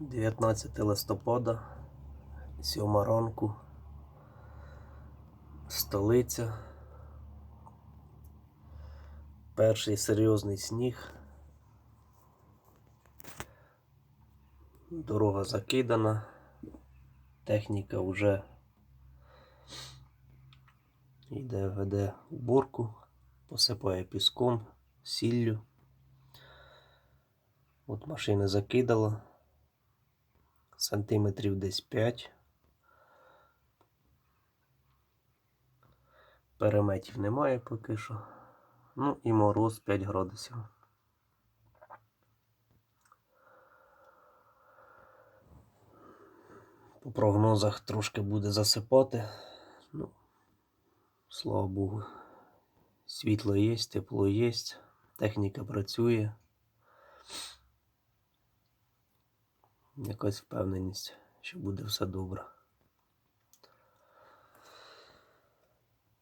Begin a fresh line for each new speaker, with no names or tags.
19 листопада, 7 ранку, столиця. Перший серйозний сніг. Дорога закидана. Техніка вже йде, веде уборку, посипає піском, сіллю. От машина закидала сантиметрів десь 5. Переметів немає поки що. Ну і мороз 5 градусів. По прогнозах трошки буде засипати. Ну, слава Богу. Світло є, тепло є, техніка працює. Якась впевненість, що буде все добре.